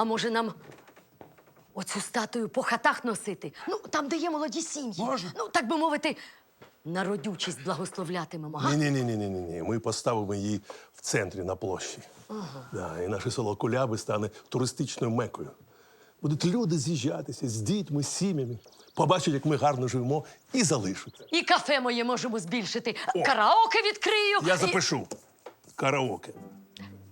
А може нам оцю статую по хатах носити? Ну, там, де є молоді сім'ї. Можна. Ну, так би мовити, на родючість благословлятимемо. Га? Ні, ні, ні, ні, ні, ні, ні. Ми поставимо її в центрі на площі. Да, і наше село Куляби стане туристичною мекою. Будуть люди з'їжджатися з дітьми, з сім'ями, побачать, як ми гарно живемо, і залишаться. І кафе моє можемо збільшити. Караоке відкрию. Я І- запишу караоке.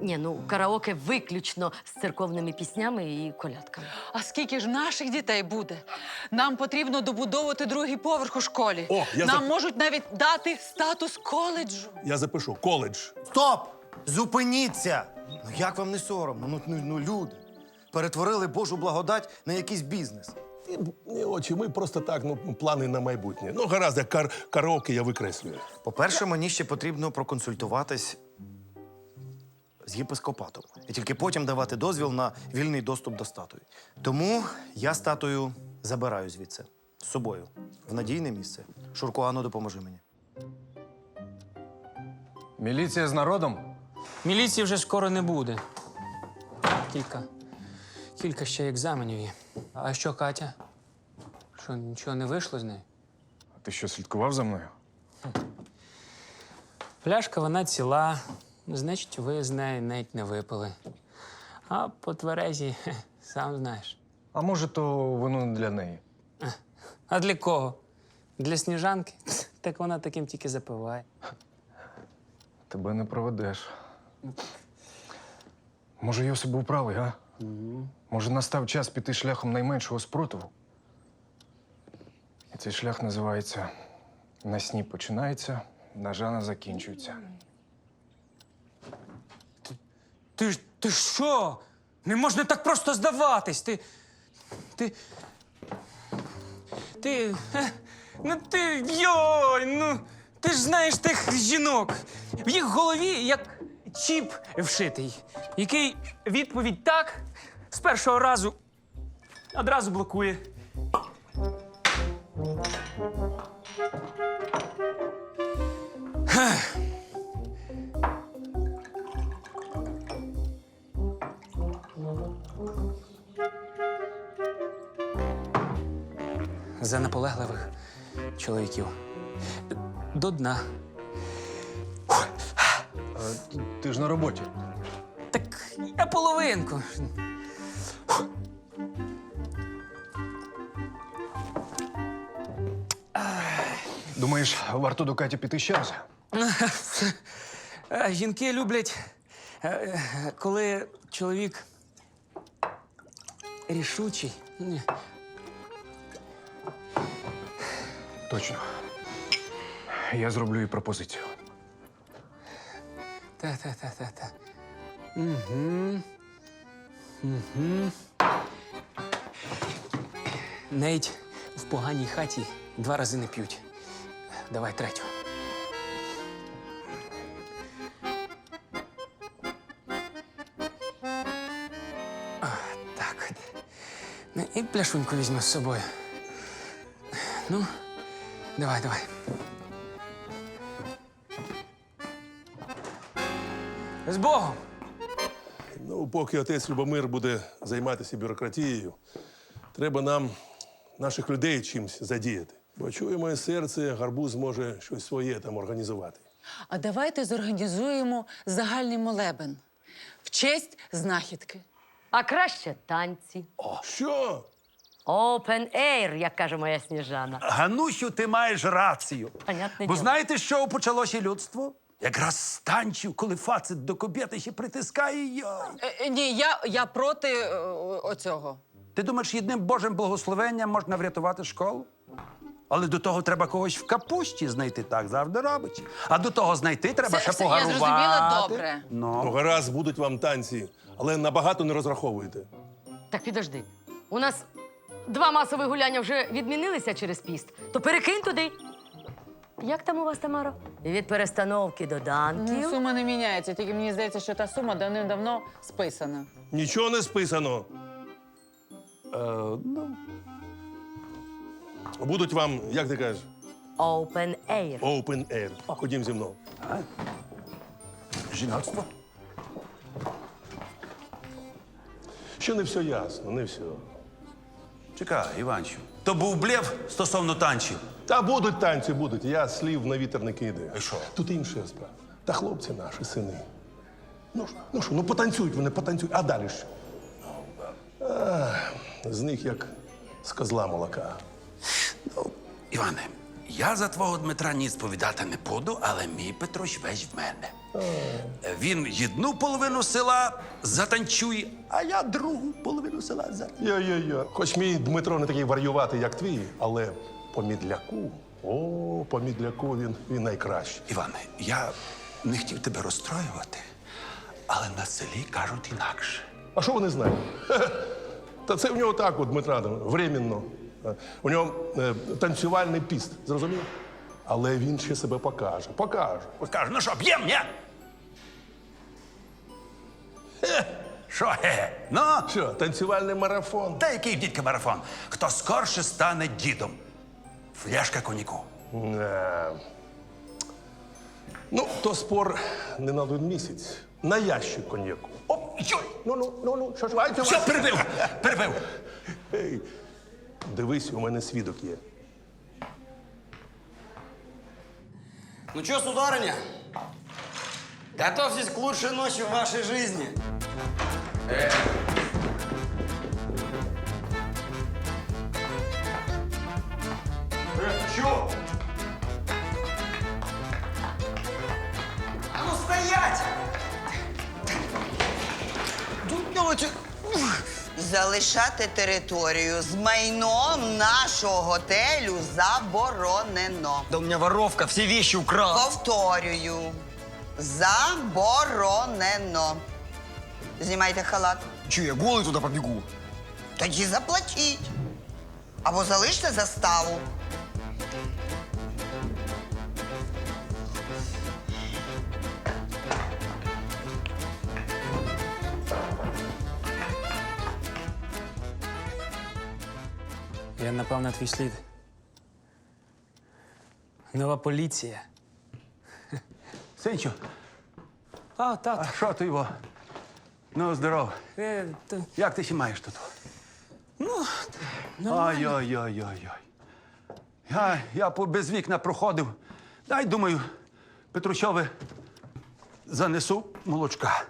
Ні, ну караоке виключно з церковними піснями і колядками. А скільки ж наших дітей буде? Нам потрібно добудовувати другий поверх у школі. О, я Нам зап- можуть навіть дати статус коледжу. Я запишу коледж. Стоп! Зупиніться! Ну як вам не соромно? Ну, ну, ну люди. Перетворили Божу благодать на якийсь бізнес. І, ні, очі, ми просто так, ну, плани на майбутнє. Ну, гаразд, як кар- караоке я викреслюю. По-перше, мені ще потрібно проконсультуватись з єпископатом. І тільки потім давати дозвіл на вільний доступ до статуї. Тому я статую забираю звідси з собою в надійне місце. Шурко, ану, допоможи мені. Міліція з народом? Міліції вже скоро не буде. Кілька. Кілька ще екзаменів є. А що, Катя? Що, нічого не вийшло з нею? А ти що, слідкував за мною? Пляшка вона ціла, значить, ви з нею навіть не випили. А по тверезі, хе, сам знаєш. А може, то воно не для неї. А для кого? Для сніжанки? Так вона таким тільки запиває. Тебе не проведеш. Може, Йосип був правий, га? Може, настав час піти шляхом найменшого спротиву? І цей шлях називається на сні починається, на жана закінчується. Ти ти що? Не можна так просто здаватись. Ти. Ти. Ти. е, Ну ти. Йой! Ну. Ти ж знаєш тих жінок. В їх голові як чіп вшитий, який відповідь так з першого разу одразу блокує. За наполегливих чоловіків. До дна. Ти ж на роботі. Так я половинку. Думаєш, варто до Каті піти ще раз? Е, Жінки люблять, е, е, коли чоловік рішучий. Точно. Я зроблю їй пропозицію. Та-та-та-та-та. Угу. Угу. Навіть в поганій хаті два рази не п'ють. Давай третю. А, так. Ну, і пляшуньку візьму з собою. Ну, давай, давай. З Богом! Ну, поки отець Любомир буде займатися бюрократією, треба нам наших людей чимось задіяти. Бо чує моє серце, гарбуз може щось своє там організувати. А давайте зорганізуємо загальний молебен в честь знахідки. А краще танці. Що? Open air, як каже моя сніжана. Ганусю, ти маєш рацію. Понятне Бо діло. знаєте, з чого почалося людство? Якраз з танців, коли фацит до кобєти ще притискає. Йой. Е, е, ні, я, я проти е, оцього. Ти думаєш, єдним Божим благословенням можна врятувати школу? Але до того треба когось в капусті знайти, так завжди робить. А до того знайти треба Все- ще все, я погарувати. зрозуміла, добре. Ну, Ну. гаразд, будуть вам танці, але набагато не розраховуйте. Так підожди. У нас два масові гуляння вже відмінилися через піст, то перекинь туди. Як там у вас, Тамара? Від перестановки до Ну, данків. сума не міняється, тільки мені здається, що та сума давним-давно списана. Нічого не списано. Е, ну, Будуть вам, як ти кажеш, Open air. open air. Ходім зі мною. жіноцтво. Ще не все ясно, не все. Чекай, Іванчу. То був блєв стосовно танців. Та будуть танці, будуть. Я слів на вітер не кидаю. І що? Тут інша справа. Та хлопці наші, сини. Ну ж, ну що, ну потанцюють вони, потанцюють. А далі що? А, з них як з козла молока. Ну, Іване, я за твого Дмитра ні сповідати не буду, але мій Петрович весь в мене. Він одну половину села затанцює, а я другу половину села за. Йо-йо-йо. Хоч мій Дмитро не такий варюватий, як твій, але по мідляку, о, по мідляку він, він найкращий. Іване, я не хотів тебе розстроювати, але на селі кажуть інакше. А що вони знають? Та це в нього так, от, Дмитра, временно. У нього е, танцювальний піст, зрозумів? Але він ще себе покаже. Покаже. Каже, ну що, б'єм, ні? Хе, Що? Ну, Що, танцювальний марафон? та який дідька марафон? Хто скорше стане дідом? Фляшка коньяку. Е, Ну, то спор не на один місяць. На ящик коньяку. О, йой! Ну, ну, ну, ну, що ж, вайте, Все, перебив! Перебив! Ей, дивись, у мене свідок є. Ну что, сударыня, готовьтесь к лучшей ночи в вашей жизни. Що? Залишати територію з майном нашого готелю заборонено. Да у меня воровка все вещи украла. Повторюю, заборонено. Знімайте халат. Че, я голый туда побегу? Тоді заплатіть. Або залиште заставу. Я напав на твій слід. Нова поліція. Синчо, А, тато. а що ти його? Ну, здоров. Е, то- Як ти ще маєш тут? ну, Ой-ой-ой-ой-ой. Я, я по без вікна проходив. Дай, думаю, Петручове занесу молочка.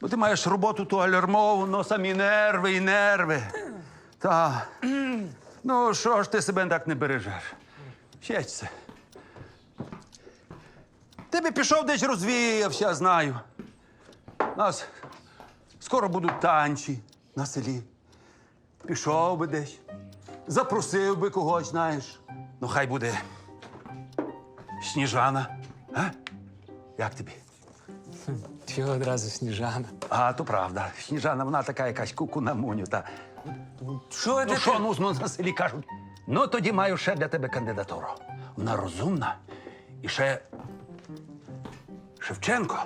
Бо ти маєш роботу ту алярмову, но самі нерви і нерви. Та. Ну, що ж ти себе так не бережеш? Щастя. Ти би пішов десь розвіявся, знаю. Нас скоро будуть танці на селі. Пішов би десь, запросив би когось, знаєш. Ну, хай буде Сніжана. А? Як тобі? чого одразу сніжана. А, то правда. Сніжана, вона така якась куку на муню. Та. Що Ну що, ну, ну, на селі кажуть. Ну, тоді маю ще для тебе кандидатуру. Вона розумна. І ще Шевченко.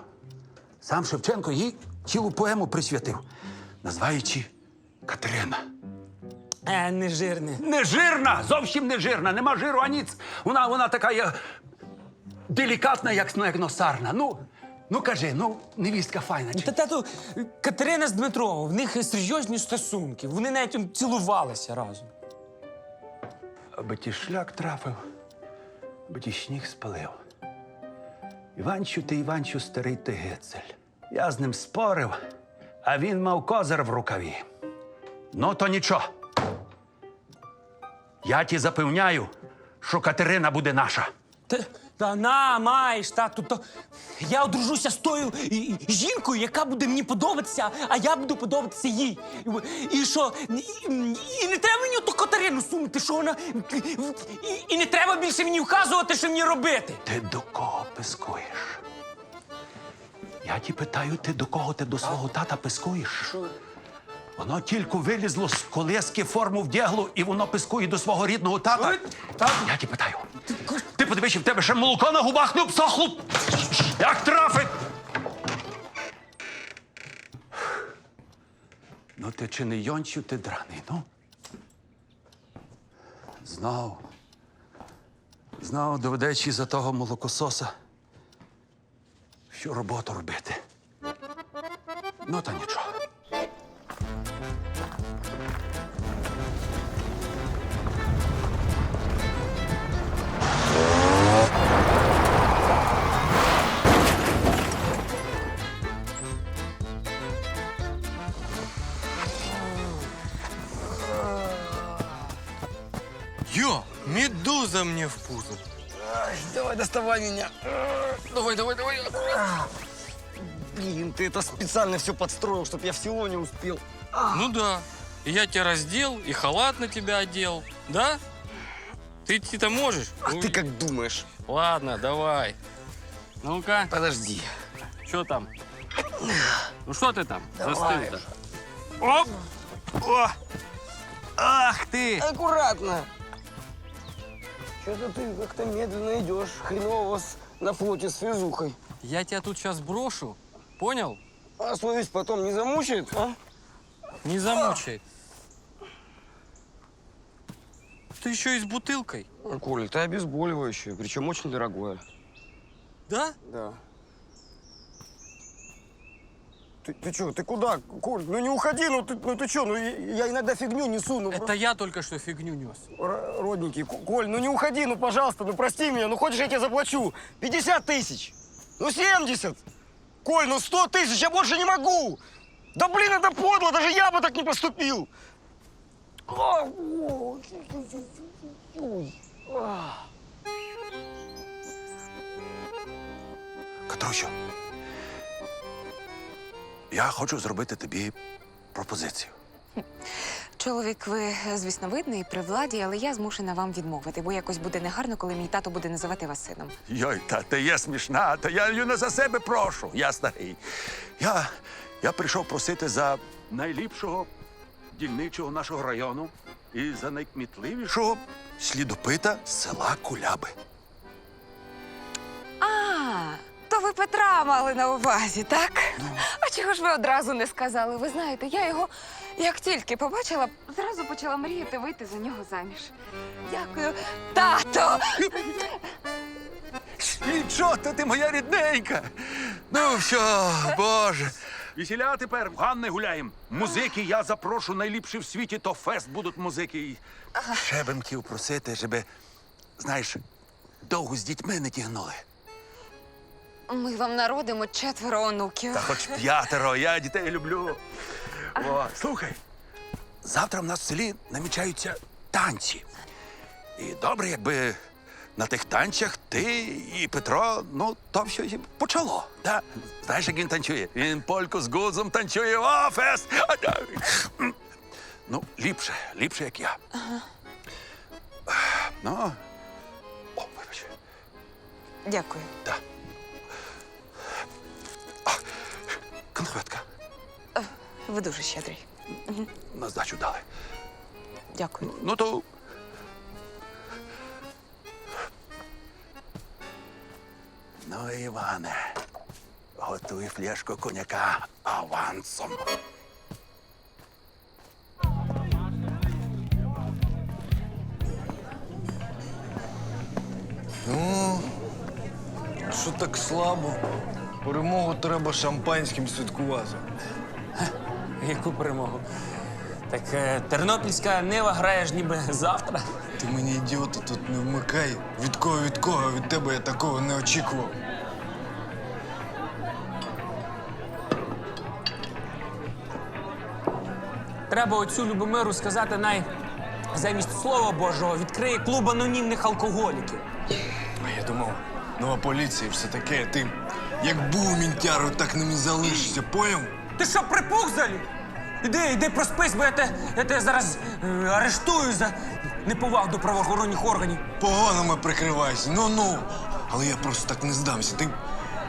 Сам Шевченко їй цілу поему присвятив, називаючи Катерина. Е, не жирне. Не жирна, зовсім не жирна, нема жиру аніц. Вона, вона така є делікатна, як, ну, як носарна. Ну, ну кажи, ну, невістка файна. Чи? Та тато, Катерина з Дмитром, в них серйозні стосунки. Вони навіть цілувалися разом. Аби ті шлях трафив, аби ті сніг спалив. Іванчу ти Іванчу старий ти гецель. Я з ним спорив, а він мав козир в рукаві. Ну, то нічого. Я ті запевняю, що Катерина буде наша. Та, та на, маєш, тату, то я одружуся з тою і- і- жінкою, яка буде мені подобатися, а я буду подобатися їй. І, і що, і, і не треба мені ту Катерину сунути, що вона. І, і не треба більше мені вказувати, що мені робити. Ти до кого пискуєш? Я ті питаю, ти до кого ти до свого тата пискуєш? Воно тільки вилізло з колески, форму вдягло, і воно пискує до свого рідного тата. Ой, тату. Я ті питаю. Ти подивись, в тебе ще молоко на губах не обсохло. Як трафить? Ну, ти чи не йончив, ти драний, ну? Знов. Знов доведеться за того молокососа всю роботу робити. Ну, та нічого. Надо мне в пузо. Давай, доставай меня. Давай, давай, давай. Блин, ты это специально все подстроил, чтобы я всего не успел. Ну да. И я тебя раздел, и халат на тебя одел. Да? Ты идти-то можешь? А Ну, ты как думаешь? Ладно, давай. Ну-ка, Подожди. что там? Ну что ты там? Застыл-то. Оп! О! Ах ты! Аккуратно. Что-то ты как-то медленно идешь. Хреново вас на флоте с физухой. Я тебя тут сейчас брошу. Понял? А совесть потом не замучает, а? Не замучай. Ты еще и с бутылкой. Коля, это обезболивающее, причем очень дорогое. Да? Да. Ты, ты что, ты куда, Коль? Ну не уходи, ну ты, ну ты что, ну я, иногда фигню несу, ну Это я только что фигню нес. Р- родненький, Ко- Коль, ну не уходи, ну пожалуйста, ну прости меня, ну хочешь я тебе заплачу? 50 тысяч, ну 70. Коль, ну 100 тысяч, я больше не могу. Да блин, это подло, даже я бы так не поступил. А, о, ой, а. Я хочу зробити тобі пропозицію. Чоловік, ви, звісно, видний при владі, але я змушена вам відмовити, бо якось буде негарно, коли мій тато буде називати вас сином. Йой, та ти є смішна, та я не за себе прошу. Я старий. Я, я прийшов просити за найліпшого дільничого нашого району і за найкмітливішого слідопита з села Куляби. А, ви Петра мали на увазі, так? А чого ж ви одразу не сказали? Ви знаєте, я його як тільки побачила, зразу почала мріяти вийти за нього заміж. Дякую, тато! Нічого, то ти моя рідненька. Ну, все, Боже. Весіля тепер в Ганни гуляємо. Музики я запрошу найліпші в світі, то фест будуть музики. Ще б хотів просити, щоб, знаєш, довго з дітьми не тягнули. Ми вам народимо четверо онуків. Та хоч п'ятеро, я дітей люблю. О, слухай, завтра в нас в селі намічаються танці. І добре, якби на тих танцях ти і Петро, ну, то все і почало. Да? Знаєш, як він танцює? Він польку з гузом танцює. О, фест! Ну, ліпше, ліпше, як я. Ну. О, вибач. Дякую. Да. А, конфетка. Ви дуже щедрий. На здачу дали. Дякую. Ну то. Ну, Іване, готуй фляжку коньяка авансом. Ну, що так слабо? Перемогу треба шампанським святкувати. Яку перемогу? Так е, Тернопільська Нива грає ж ніби завтра. Ти мені ідіота тут не вмикай. Від кого від кого? Від тебе я такого не очікував. Треба оцю Любомиру сказати най замість слова Божого відкриє клуб анонімних алкоголіків. А я думав, нова поліція і все таке. Ти як був мінтярою, так ним і залишишся, поняв? Ти що, припух взагалі? Іди, іди проспись, бо я те, я те зараз е, арештую за неповагу до правоохоронних органів. Погонами прикривайся, ну-ну. Але я просто так не здамся. Ти,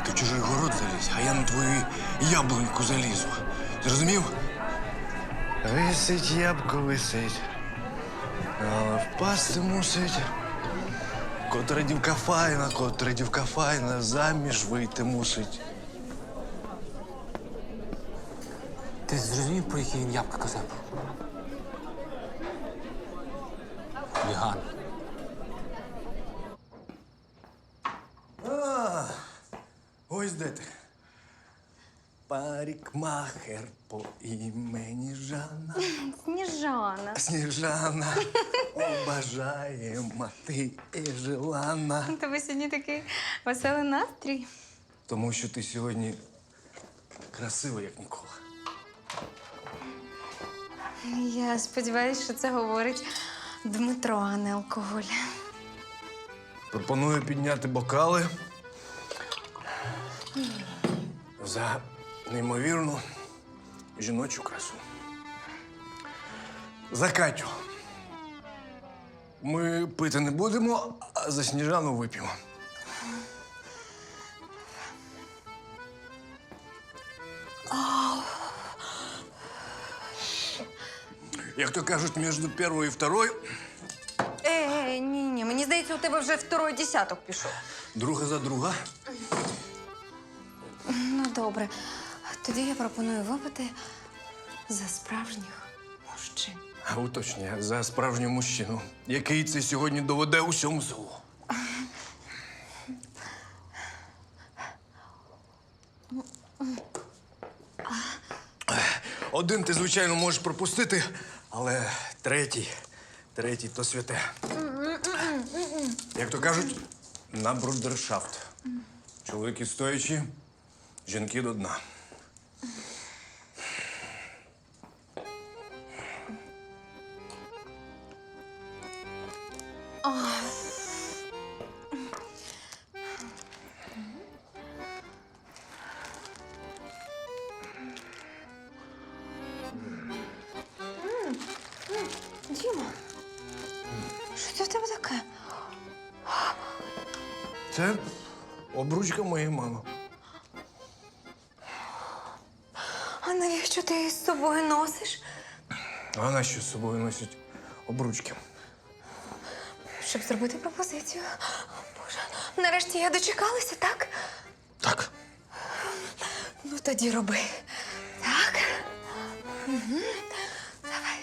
ти в чужий город залізь, а я на твою яблуньку залізу. Зрозумів? Висить ябко висить. Але впасти мусить. Котра дівка файна, котра дівка файна, заміж вийти мусить. Ти зрозумів, про який він ябка казав? Віган. Ось де ти. Парикмахер по імені Жанна. Сніжана. Сніжана, обажаєма ти і желана. У тебе сьогодні такий веселий настрій. Тому що ти сьогодні красива, як ніколи. Я сподіваюся, що це говорить Дмитро, а не алкоголь. Пропоную підняти бокали за неймовірну жіночу красу. За Катю. Ми пити не будемо, а за сніжану вип'ємо. Як то кажуть, між першою і второю, Е, ні, ні, мені здається, у тебе вже второй десяток пішов. друга за друга. Ну, добре. Тоді я пропоную випити за справжніх мужчин. А уточнює, за справжню мужчину, який це сьогодні доведе усьому селу. Один ти, звичайно, можеш пропустити, але третій, третій то святе. Як то кажуть, на брудершафт. Чоловіки стоячи, жінки до дна. Діма, А навіщо ти її з собою носиш? А вона що з собою носить обручки? Щоб зробити пропозицію. Боже, нарешті я дочекалася, так? Так. Ну тоді роби. Так. Угу. Давай.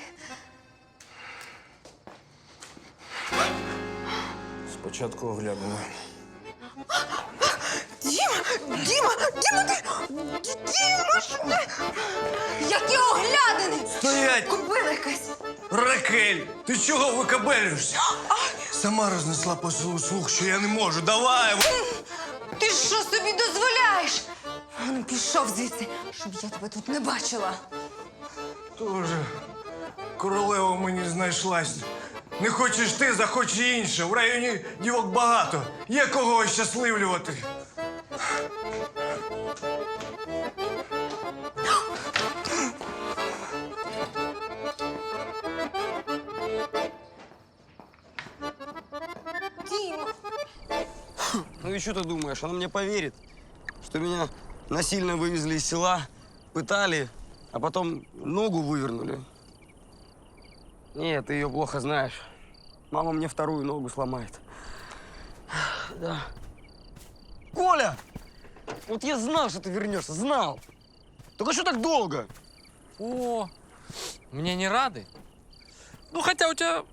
Спочатку оглядимо. Діма! Діма! Ти! Діма! що ти? Які оглядини! Стоять! Купила якась! Ракель! Ти чого викабелюєшся? Сама рознесла по селу слух, що я не можу. Давай! Ти що собі дозволяєш? А Ну, пішов звідси, щоб я тебе тут не бачила. Тоже королева мені знайшлась. Не хочеш ти, захоче інше. В районі дівок багато. Є кого ощасливлювати. Діма! Ну и что ты думаешь, она мне поверит, что меня насильно вывезли из села, пытали, а потом ногу вывернули? Нет, ты ее плохо знаешь. Мама мне вторую ногу сломает. Да. Коля! Вот я знал, что ты вернешься, знал. Только что так долго? О, мне не рады? Ну, хотя у тебя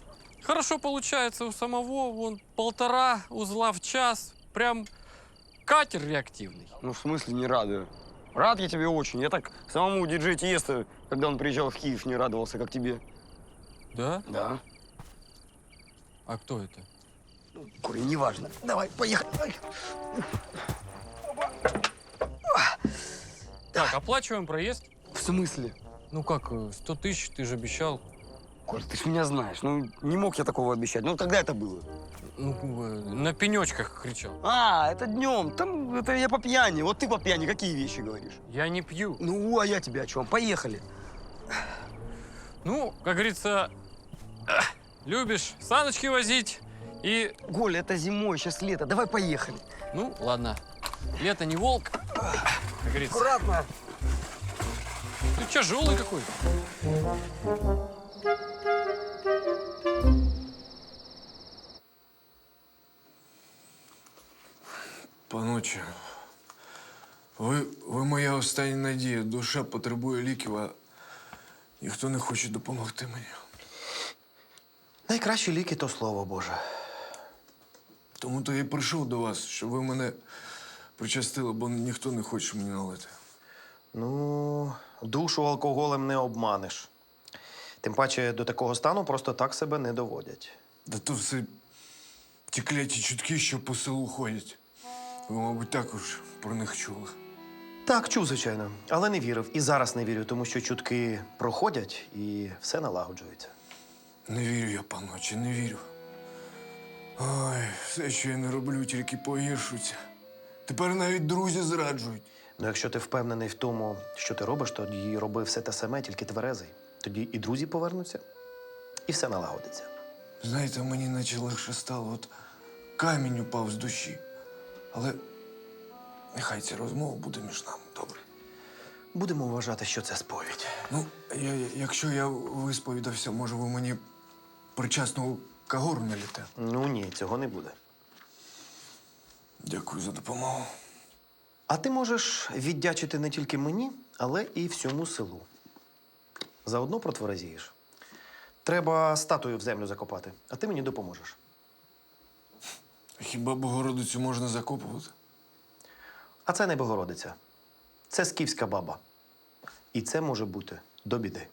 хорошо получается у самого, вон, полтора узла в час. Прям катер реактивный. Ну, в смысле не рады? Рад я тебе очень. Я так самому диджей Тиеста, когда он приезжал в Киев, не радовался, как тебе. Да? Да. А кто это? Коля, неважно. Давай, поехали. Так, оплачиваем проезд. В смысле? Ну как, э, 100 тысяч, ты же обещал. Коль, ты ж меня знаешь. Ну, не мог я такого обещать. Ну, когда это было? Ну, э, на пенечках кричал. А, это днем. Там, это я по пьяни. Вот ты по пьяни какие вещи говоришь? Я не пью. Ну, а я тебе о чем? Поехали. Ну, как говорится, э, любишь саночки возить и... Коля, это зимой, сейчас лето. Давай поехали. Ну, ладно. Лето не волк, как говорится. Аккуратно. Ты тяжелый какой. Паноче, ви, ви моя остання надія. Душа потребує ліків, а ніхто не хоче допомогти мені. Найкращі ліки то слово Боже. Тому то я й прийшов до вас, щоб ви мене причастили, бо ніхто не хоче мені налити. Ну, душу алкоголем не обманеш. Тим паче до такого стану просто так себе не доводять. Да то все ті кляті чутки, що по селу ходять. Ви, мабуть, також про них чули. Так, чув, звичайно, але не вірив. І зараз не вірю, тому що чутки проходять і все налагоджується. Не вірю я, паноче, не вірю. Ой, все, що я не роблю, тільки погіршується. Тепер навіть друзі зраджують. Ну, якщо ти впевнений в тому, що ти робиш, тоді роби все те саме, тільки тверезий. Тоді і друзі повернуться, і все налагодиться. Знаєте, мені наче легше стало, от камінь упав з душі. Але нехай ця розмова буде між нами, добре. Будемо вважати, що це сповідь. Ну, я, якщо я висповідався, може, ви мені причасну кагору наліте. Ну ні, цього не буде. Дякую за допомогу. А ти можеш віддячити не тільки мені, але і всьому селу. Заодно протверезієш. Треба статую в землю закопати, а ти мені допоможеш. Хіба Богородицю можна закопувати? А це не Богородиця. Це скіфська баба. І це може бути до біди.